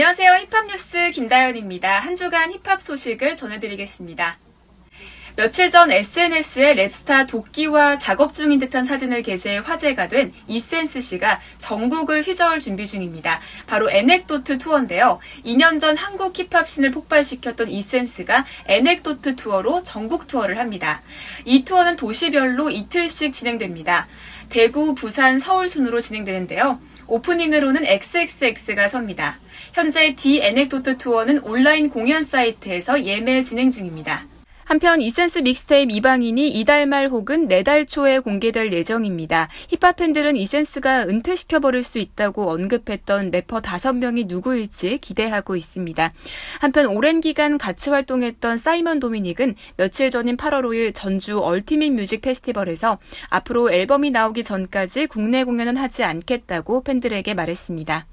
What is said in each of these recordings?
안녕하세요. 힙합 뉴스 김다연입니다. 한 주간 힙합 소식을 전해드리겠습니다. 며칠 전 SNS에 랩스타 도끼와 작업 중인 듯한 사진을 게재해 화제가 된 이센스 씨가 전국을 휘저을 준비 중입니다. 바로 에넥도트 투어인데요. 2년 전 한국 힙합 씬을 폭발시켰던 이센스가 에넥도트 투어로 전국 투어를 합니다. 이 투어는 도시별로 이틀씩 진행됩니다. 대구, 부산, 서울 순으로 진행되는데요. 오프닝으로는 XXX가 섭니다. 현재 디 에넥도트 투어는 온라인 공연 사이트에서 예매 진행 중입니다. 한편 이센스 믹스테이프 이방인이 이달 말 혹은 내달 초에 공개될 예정입니다. 힙합 팬들은 이센스가 은퇴시켜버릴 수 있다고 언급했던 래퍼 5명이 누구일지 기대하고 있습니다. 한편 오랜 기간 같이 활동했던 사이먼 도미닉은 며칠 전인 8월 5일 전주 얼티밋 뮤직 페스티벌에서 앞으로 앨범이 나오기 전까지 국내 공연은 하지 않겠다고 팬들에게 말했습니다.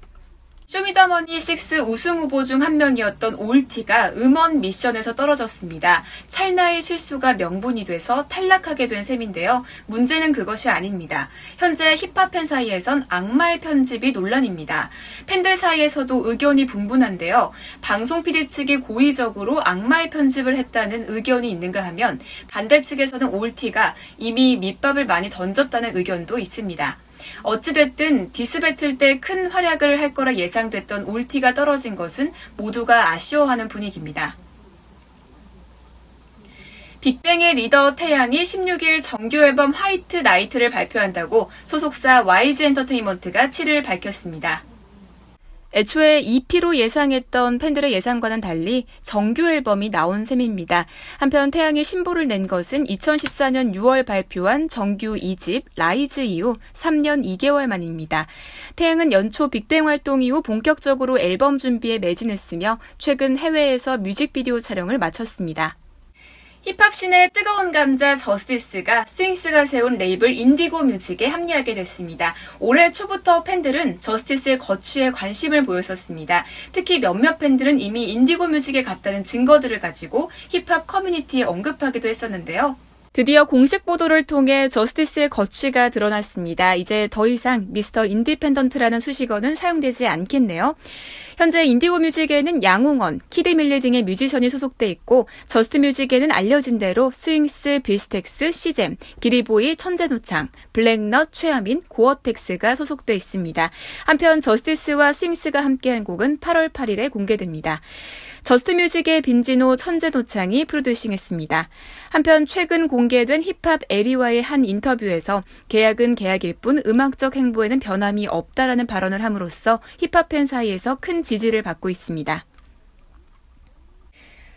쇼미더머니 6 우승 후보 중 한 명이었던 올티가 음원 미션에서 떨어졌습니다. 찰나의 실수가 명분이 돼서 탈락하게 된 셈인데요. 문제는 그것이 아닙니다. 현재 힙합 팬 사이에선 악마의 편집이 논란입니다. 팬들 사이에서도 의견이 분분한데요. 방송 PD 측이 고의적으로 악마의 편집을 했다는 의견이 있는가 하면 반대 측에서는 올티가 이미 밑밥을 많이 던졌다는 의견도 있습니다. 어찌됐든 디스배틀 때 큰 활약을 할 거라 예상됐던 올티가 떨어진 것은 모두가 아쉬워하는 분위기입니다. 빅뱅의 리더 태양이 16일 정규 앨범 화이트 나이트를 발표한다고 소속사 YG 엔터테인먼트가 7일 밝혔습니다. 애초에 EP로 예상했던 팬들의 예상과는 달리 정규 앨범이 나온 셈입니다. 한편 태양이 신보를 낸 것은 2014년 6월 발표한 정규 2집 라이즈 이후 3년 2개월 만입니다. 태양은 연초 빅뱅 활동 이후 본격적으로 앨범 준비에 매진했으며 최근 해외에서 뮤직비디오 촬영을 마쳤습니다. 힙합씬의 뜨거운 감자 저스티스가 스윙스가 세운 레이블 인디고 뮤직에 합류하게 됐습니다. 올해 초부터 팬들은 저스티스의 거취에 관심을 보였었습니다. 특히 몇몇 팬들은 이미 인디고 뮤직에 갔다는 증거들을 가지고 힙합 커뮤니티에 언급하기도 했었는데요. 드디어 공식 보도를 통해 저스티스의 거취가 드러났습니다. 이제 더 이상 미스터 인디펜던트라는 수식어는 사용되지 않겠네요. 현재 인디고 뮤직에는 양홍원, 키드 밀리 등의 뮤지션이 소속돼 있고 저스트 뮤직에는 알려진 대로 스윙스, 빌스텍스, 시잼, 기리보이, 천재노창, 블랙넛, 최하민, 고어텍스가 소속돼 있습니다. 한편 저스티스와 스윙스가 함께한 곡은 8월 8일에 공개됩니다. 저스트뮤직의 빈지노 천재노창이 프로듀싱했습니다. 한편 최근 공개된 힙합 에리와의 한 인터뷰에서 계약은 계약일 뿐 음악적 행보에는 변함이 없다라는 발언을 함으로써 힙합 팬 사이에서 큰 지지를 받고 있습니다.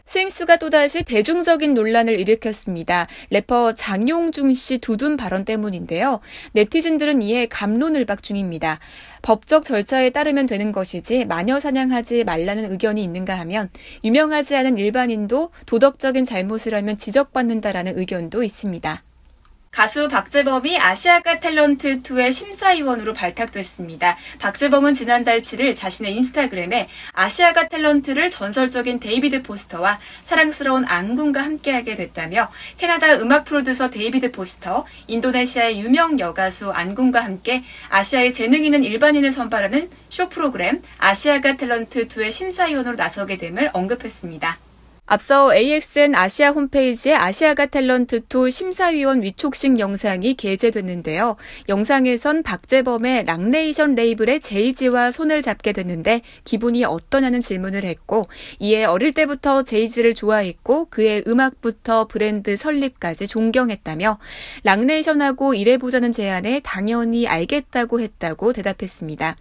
스윙스가 또다시 대중적인 논란을 일으켰습니다. 래퍼 장용중 씨 두둔 발언 때문인데요. 네티즌들은 이에 감론을박 중입니다. 법적 절차에 따르면 되는 것이지 마녀 사냥하지 말라는 의견이 있는가 하면 유명하지 않은 일반인도 도덕적인 잘못을 하면 지적받는다라는 의견도 있습니다. 가수 박재범이 아시아가 탤런트 2의 심사위원으로 발탁됐습니다. 박재범은 지난달 7일 자신의 인스타그램에 아시아가 탤런트를 전설적인 데이비드 포스터와 사랑스러운 안군과 함께하게 됐다며 캐나다 음악 프로듀서 데이비드 포스터, 인도네시아의 유명 여가수 안군과 함께 아시아의 재능 있는 일반인을 선발하는 쇼 프로그램 아시아가 탤런트 2의 심사위원으로 나서게 됨을 언급했습니다. 앞서 AXN 아시아 홈페이지에 아시아가 탤런트2 심사위원 위촉식 영상이 게재됐는데요. 영상에선 박재범의 락네이션 레이블의 제이지와 손을 잡게 됐는데 기분이 어떠냐는 질문을 했고 이에 어릴 때부터 제이지를 좋아했고 그의 음악부터 브랜드 설립까지 존경했다며 락네이션하고 일해보자는 제안에 당연히 알겠다고 했다고 대답했습니다.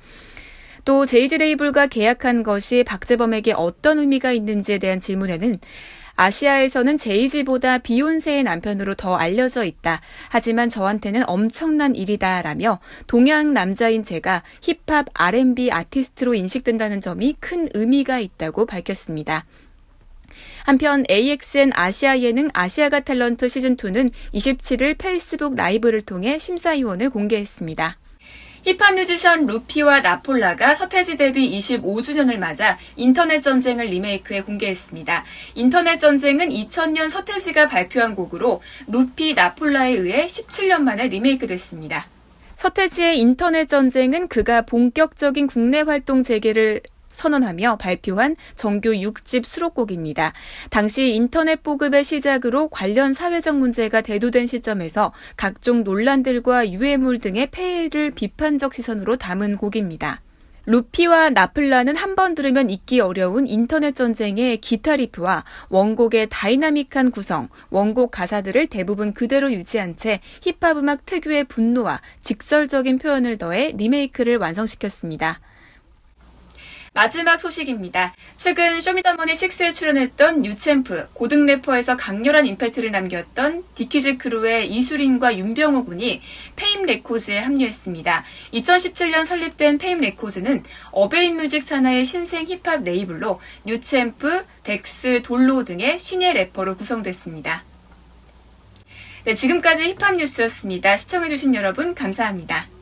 또 제이지 레이블과 계약한 것이 박재범에게 어떤 의미가 있는지에 대한 질문에는 아시아에서는 제이지보다 비욘세의 남편으로 더 알려져 있다. 하지만 저한테는 엄청난 일이다. 라며 동양 남자인 제가 힙합 R&B 아티스트로 인식된다는 점이 큰 의미가 있다고 밝혔습니다. 한편 AXN 아시아 예능 아시아가 탤런트 시즌2는 27일 페이스북 라이브를 통해 심사위원을 공개했습니다. 힙합 뮤지션 루피와 나폴라가 서태지 데뷔 25주년을 맞아 인터넷 전쟁을 리메이크해 공개했습니다. 인터넷 전쟁은 2000년 서태지가 발표한 곡으로 루피 나폴라에 의해 17년 만에 리메이크됐습니다. 서태지의 인터넷 전쟁은 그가 본격적인 국내 활동 재개를 선언하며 발표한 정규 6집 수록곡입니다. 당시 인터넷 보급의 시작으로 관련 사회적 문제가 대두된 시점에서 각종 논란들과 유해물 등의 폐해를 비판적 시선으로 담은 곡입니다. 루피와 나플라는 한 번 들으면 잊기 어려운 인터넷 전쟁의 기타 리프와 원곡의 다이나믹한 구성, 원곡 가사들을 대부분 그대로 유지한 채 힙합 음악 특유의 분노와 직설적인 표현을 더해 리메이크를 완성시켰습니다. 마지막 소식입니다. 최근 쇼미더머니 6에 출연했던 뉴챔프, 고등 래퍼에서 강렬한 임팩트를 남겼던 디키즈 크루의 이수린과 윤병호 군이 페임 레코즈에 합류했습니다. 2017년 설립된 페임 레코즈는 어베인 뮤직 산하의 신생 힙합 레이블로 뉴챔프, 덱스, 돌로 등의 신예 래퍼로 구성됐습니다. 네, 지금까지 힙합 뉴스였습니다. 시청해주신 여러분 감사합니다.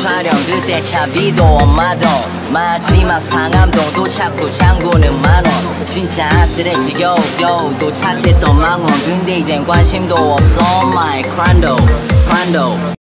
촬영 그때 차비도 엄마도 마지막 상암동도 찾고 장고는 만원. 진짜 아슬했지 겨우 도착했던 망원. 근데 이젠 관심도 없어. 마이 크란도 크란도